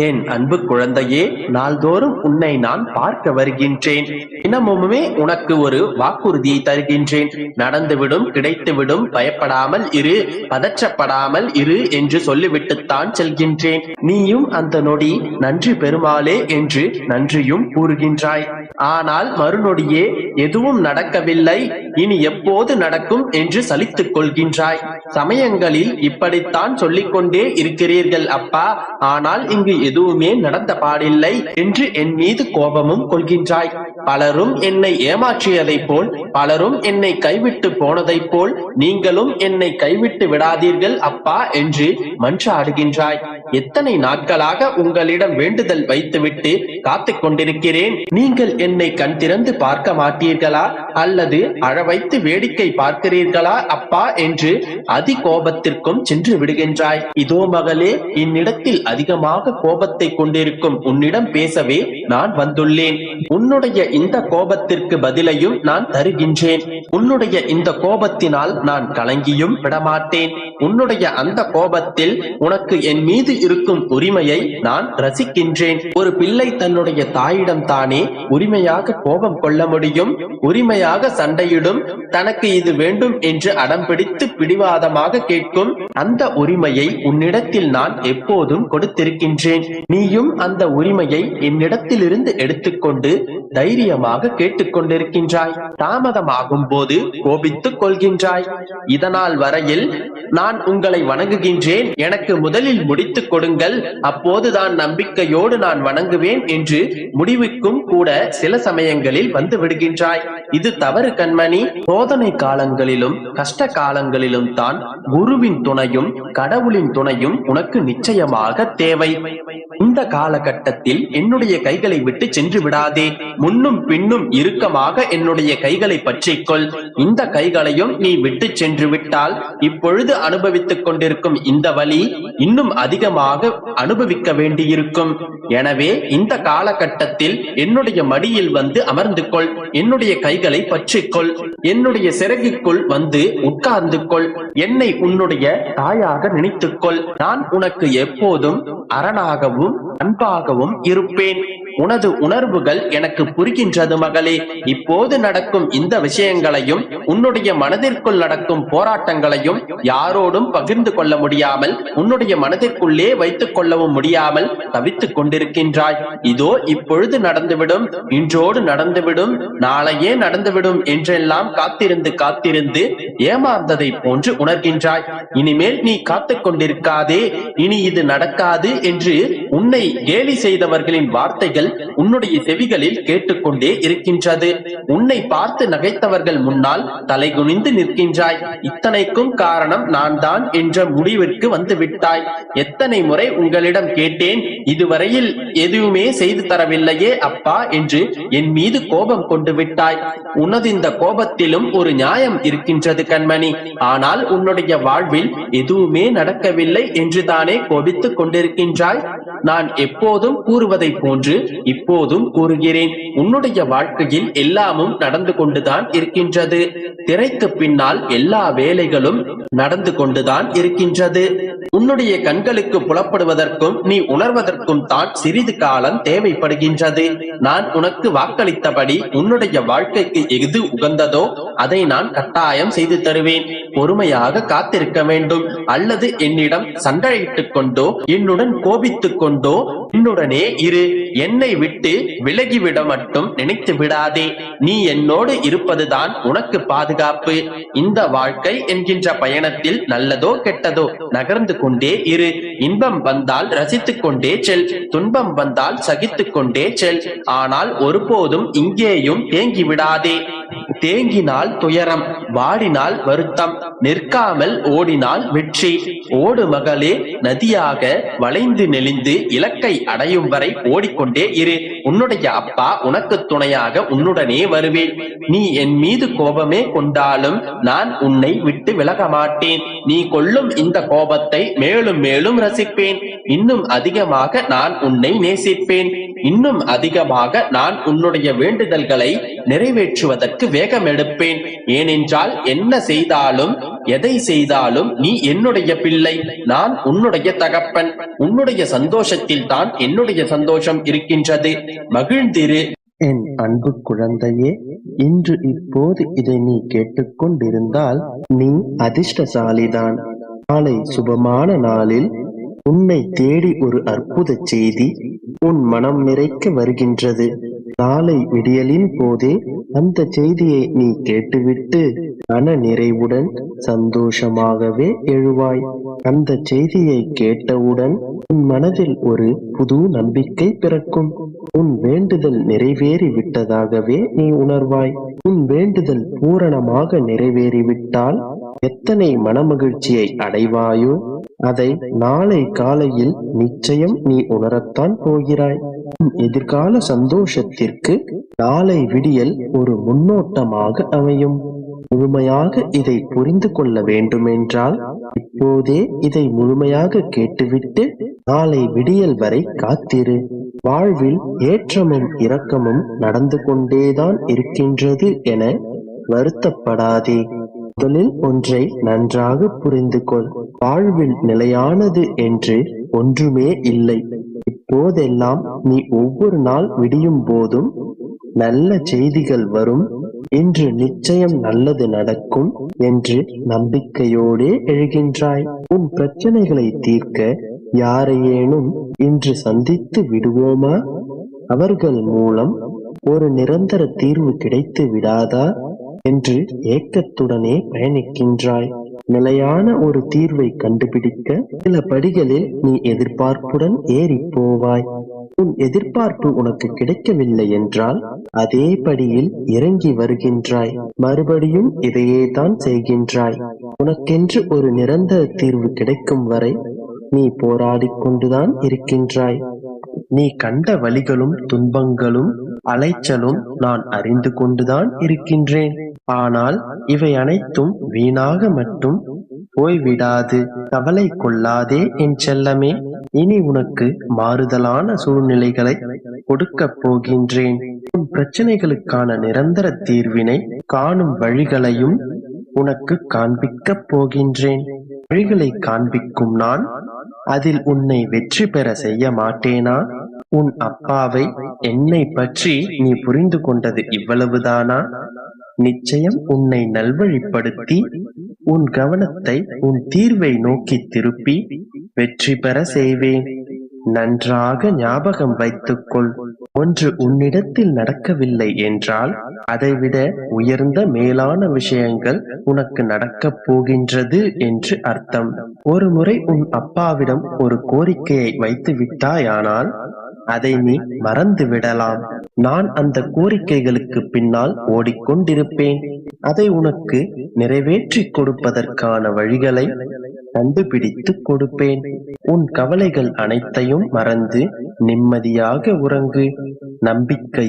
என் அன்பு குழந்தையே நாள்தோறும் உன்னை நான் பார்க்க வருகின்றேன். தினமுமே உனக்கு ஒரு வாக்குறுதியை தருகின்றேன். நடந்துவிடும் கிடைத்துவிடும் பயப்படாமல் இரு பதற்றப்படாமல் இரு என்று சொல்லிவிட்டுத்தான் செல்கின்றேன். நீயும் அந்த நொடி நன்றி பெருமாளே என்று நன்றியும் கூறுகின்றாய். ஆனால் மறுநொடியே எதுவும் நடக்கவில்லை இனி எப்போது நடக்கும் என்று சலித்துக் கொள்கின்றாய். சமயங்களில் இப்படித்தான் சொல்லிக்கொண்டே இருக்கிறீர்கள் அப்பா ஆனால் இங்கு எதுவுமே நடந்த பாடில்லை என்று என் மீது கோபமும் கொள்கின்றாய். பலரும் என்னை ஏமாற்றியதைப் போல் பலரும் என்னை கைவிட்டு போனதைப் போல் நீங்களும் என்னை கைவிட்டு விடாதீர்கள் அப்பா என்று மன்றாடுகின்றாய். எத்தனை நாட்களாக உங்களிடம் வேண்டுதல் வைத்துவிட்டு காத்துக் கொண்டிருக்கிறேன் நீங்கள் என்னை கண் திறந்து பார்க்க மாட்டீர்களா? அல்லது அழவைத்து வேடிக்கை பார்க்கிறீர்களா? அப்பா என்று அதி கோபத்திற்கும் சென்று விடுகின்றாய். இதோ மகளே என்னிடத்தில் அதிகமாக கோபத்தை கொண்டிருக்கும் உன்னிடம் பேசவே நான் வந்துள்ளேன். உன்னுடைய இந்த கோபத்திற்கு பதிலையும் நான் தருகின்றேன். உன்னுடைய இந்த கோபத்தினால் நான் கலங்கியும் விடமாட்டேன். உன்னுடைய அந்த கோபத்தில் உனக்கு என் மீது இருக்கும் உரிமையை நான் ரசிக்கின்றேன். ஒரு பிள்ளை தன் தன்னுடைய தாயிடம் தானே உரிமையாக கோபம் கொள்ள முடியும்? உரிமையாக சண்டையிடும்? தனக்கு இது வேண்டும் என்று அடம் பிடித்து பிடிவாதமாக கேட்கும்? அந்த உரிமையை உன்னிடத்தில் நான் எப்போதும் கொடுத்திருக்கின்றேன். நீயும் அந்த உரிமையை என்னிடத்திலிருந்து எடுத்துக்கொண்டு தைரியமாக கேட்டுக்கொண்டிருக்கின்றாய். தாமதமாகும் போது கோபித்துக் கொள்கின்றாய். இதனால் வரையில் நான் உங்களை வணங்குகின்றேன். எனக்கு முதலில் முடித்துக் கொடுங்கள். அப்போதுதான் நம்பிக்கையோடு நான் வணங்குவேன் என்று என்று முடிவுக்கும் கூட சில சமயங்களில் வந்து விடுகின்றாய். இது தவறு கண்மணி. சோதனை காலங்களிலும் கஷ்ட காலங்களிலும் தான் குருவின் துணையும் கடவுளின் துணையும் உனக்கு நிச்சயமாக தேவை. இந்த காலகட்டத்தில் என்னுடைய கைகளை விட்டு சென்று விடாதே. முன்னும் பின்னும் இறுக்கமாக என்னுடைய கைகளை பற்றிக்கொள் இந்த கைகளையும் நீ விட்டு சென்று விட்டால் இப்பொழுது அனுபவித்துக் கொண்டிருக்கும் இந்த வழி இன்னும் அதிகமாக அனுபவிக்க வேண்டியிருக்கும். எனவே இந்த காலகட்டத்தில் என்னுடைய மடியில் வந்து அமர்ந்து கொள். என்னுடைய கைகளை பற்றிக்கொள் என்னுடைய சிறகிக்குள் வந்து உட்கார்ந்து கொள். என்னை உன்னுடைய தாயாக நினைத்துக்கொள் நான் உனக்கு எப்போதும் அரணாகவும் அன்பாகவும் இருப்பேன். உனது உணர்வுகள் எனக்கு புரிகின்றது மகளே. இப்போது நடக்கும் இந்த விஷயங்களையும் உன்னுடைய மனதிற்குள் நடக்கும் போராட்டங்களையும் யாரோடும் பகிர்ந்து கொள்ள முடியாமல் உன்னுடைய மனதிற்குள்ளே வைத்துக் கொள்ளவும் முடியாமல் தவித்துக் கொண்டிருக்கின்றாய். இதோ இப்பொழுது நடந்துவிடும் இன்றோடு நடந்துவிடும் நாளையே நடந்துவிடும் என்றெல்லாம் காத்திருந்து காத்திருந்து ஏமாந்ததை போன்று உணர்கின்றாய். இனிமேல் நீ காத்துக் கொண்டிருக்காதே இனி இது நடக்காது என்று உன்னை கேலி செய்தவர்களின் வார்த்தைகள் உன்னுடைய செவிகளில் கேட்டுக்கொண்டே இருக்கின்றது. உன்னை பார்த்து நகைத்தவர்கள் முன்னால் தலைகுனிந்து நிற்கின்றாய். இத்தனைக்கும் காரணம் நான் தான் என்ற முடிவிற்கு வந்து விட்டாய் எத்தனை முறை உங்களிடம் கேட்டேன் இதுவரையில் எதுவுமே செய்து தரவில்லையே அப்பா என்று என் மீது கோபம் கொண்டு விட்டாய். உனது இந்த கோபத்திலும் ஒரு நியாயம் இருக்கின்றது கண்மணி. ஆனால் உன்னுடைய வாழ்வில் எதுவுமே நடக்கவில்லை என்று தானே கோபித்துக் கொண்டிருக்கின்றாய். நான் எப்போதும் கூறுவதை போன்று இப்போதும் கூறுகிறேன் உன்னுடைய வாழ்க்கையில் எல்லாமும் நடந்து கொண்டுதான் இருக்கின்றது. திரைக்கு பின்னால் எல்லா வேலைகளும் நடந்து கொண்டுதான் இருக்கின்றது. உன்னுடைய கண்களுக்கு புலப்படுவதற்கும் நீ உணர்வதற்கும் தான் சிறிது காலம் தேவைப்படுகின்றது. நான் உனக்கு வாக்களித்தபடி உன்னுடைய வாழ்க்கைக்கு எது உகந்ததோ அதை நான் கட்டாயம் செய்து தருவேன். பொறுமையாக காத்திருக்க வேண்டும். அல்லது என்னிடம் சண்டையிட்டுக் கொண்டோ என்னுடன் கோபித்துக் கொண்டோ என்னுடனே இரு. என்னை விட்டு விலகிவிட மட்டும் நினைத்து விடாதே. நீ என்னோடு இருப்பதுதான் உனக்கு பாதுகாப்பு. இந்த வாழ்க்கை என்கின்ற பயணத்தில் நல்லதோ கெட்டதோ நகர்ந்து கொண்டே இரு. இன்பம் வந்தால் ரசித்துக் கொண்டே செல். துன்பம் வந்தால் சகித்துக் கொண்டே செல். ஆனால் ஒருபோதும் இங்கேயும் தேங்கி விடாதே தேங்கினால் துயரம் வாடினால் வருத்தம். நிற்காமல் ஓடினால் வெற்றி. ஓடு மகளே நதியாக வளைந்து நெளிந்து இலக்கை அடையும் வரை ஓடிக்கொண்டே இரு. உன்னுடைய அப்பா உனக்கு துணையாக உன்னுடனே வருவேன். நீ என் மீது கோபமே கொண்டாலும் நான் உன்னை விட்டு விலக மாட்டேன் நீ கொள்ளும் இந்த கோபத்தை மேலும் மேலும் ரசிப்பேன். இன்னும் அதிகமாக நான் உன்னை நேசிப்பேன். இன்னும் அதிகமாக நான் உன்னுடைய வேண்டுதல்களை நிறைவேற்றுவதற்கு வேகம் எடுப்பேன் ஏனென்றால் என்ன செய்தாலும் எதை செய்தாலும் நீ என்னுடைய பிள்ளை. நான் உன்னுடைய தகப்பன். உன்னுடைய சந்தோஷத்தில் தான் என்னுடைய சந்தோஷம் இருக்கின்றது. மகிழ்ந்திரு. என் அன்பு குழந்தையே இன்று இப்போது இதை நீ கேட்டுக்கொண்டிருந்தால் நீ அதிர்ஷ்டசாலிதான். நாளை சுபமான நாளில் உன்னை தேடி ஒரு அற்புத செய்தி உன் மனம் நிறைக்க வருகின்றது. நாளை விடியலின் போதே அந்த செய்தியை நீ கேட்டுவிட்டு மன நிறைவுடன் சந்தோஷமாகவே எழுவாய். அந்த செய்தியை கேட்டவுடன் உன் மனதில் ஒரு புது நம்பிக்கை பிறக்கும். உன் வேண்டுதல் நிறைவேறி விட்டதாகவே நீ உணர்வாய். உன் வேண்டுதல் பூரணமாக நிறைவேறிவிட்டால் எத்தனை மனமகிழ்ச்சியை அடைவாயோ அதை நாளை காலையில் நிச்சயம் நீ உணரத்தான் போகிறாய். எதிர்கால சந்தோஷத்திற்கு நாளை விடியல் ஒரு முன்னோட்டமாக அமையும். முழுமையாக இதை புரிந்து கொள்ள வேண்டுமென்றால் இப்போதே இதை முழுமையாக கேட்டுவிட்டு நாளை விடியல் வரை காத்திரு. வாழ்வில் ஏற்றமும் இரக்கமும் நடந்து கொண்டேதான் இருக்கின்றது என வருத்தப்படாதே. முதலில் ஒன்றை நன்றாக புரிந்து கொள் வாழ்வில் நிலையானது என்று ஒன்றுமே இல்லை. இப்போதெல்லாம் நீ ஒவ்வொரு நாள் விடியும் போதும் நல்ல செய்திகள் வரும். இன்று நிச்சயம் நல்லது நடக்கும் என்று நம்பிக்கையோடே எழுகின்றாய். உன் பிரச்சனைகளை தீர்க்க யாரையேனும் இன்று சந்தித்து விடுவோமா? அவர்கள் மூலம் ஒரு நிரந்தர தீர்வு கிடைத்து விடாதா? என்று ஏக்கத்துடனே பயணிக்கின்றாய். நிலையான ஒரு தீர்வை கண்டுபிடிக்க சில படிகளில் நீ எதிர்பார்ப்புடன் ஏறி போவாய். உன் எதிர்பார்ப்பு உனக்கு கிடைக்கவில்லை என்றால் அதே படியில் இறங்கி வருகின்றாய். மறுபடியும் இதையே தான் செய்கின்றாய். உனக்கென்று ஒரு நிரந்தர தீர்வு கிடைக்கும் வரை நீ போராடிக் கொண்டுதான் இருக்கின்றாய். நீ கண்ட வழிகளும் துன்பங்களும் அலைச்சலும் நான் அறிந்து கொண்டுதான் இருக்கின்றேன். ஆனால் இவை அனைத்தும் வீணாக மட்டும் போய்விடாது. கவலை கொள்ளாதே என் செல்லமே இனி உனக்கு மாறுதலான சூழ்நிலைகளை கொடுக்கப் போகின்றேன். உன் பிரச்சனைகளுக்கான நிரந்தர தீர்வினை காணும் வழிகளையும் உனக்கு காண்பிக்கப் போகின்றேன். வழிகளை காண்பிக்கும் நான் அதில் உன்னை வெற்றி பெற செய்ய மாட்டேனா? உன் அப்பாவை என்னை பற்றி நீ புரிந்து கொண்டது இவ்வளவுதானா? நிச்சயம் உன்னை நல்வழிப்படுத்தி உன் கவனத்தை உன் தீர்வை நோக்கி திருப்பி வெற்றி பெற செய்வேன். நன்றாக ஞாபகம் வைத்துக்கொள். ஒன்று உன்னிடத்தில் நடக்கவில்லை என்றால் அதைவிட உயர்ந்த மேலான விஷயங்கள் உனக்கு நடக்கப் போகின்றது என்று அர்த்தம். ஒரு முறை உன் அப்பாவிடம் ஒரு கோரிக்கையை வைத்து விட்டாயானால் அதை நீ மறந்து விடலாம் நான் அந்த கோரிக்கைகளுக்கு பின்னால் ஓடிக்கொண்டிருப்பேன். அதை உனக்கு நிறைவேற்றிக் கொடுப்பதற்கான வழிகளை கண்டுபிடித்து கொடுப்பேன். உன் கவலைகள் அனைத்தையும் மறந்து நிம்மதியாக உறங்கு. நம்பிக்கை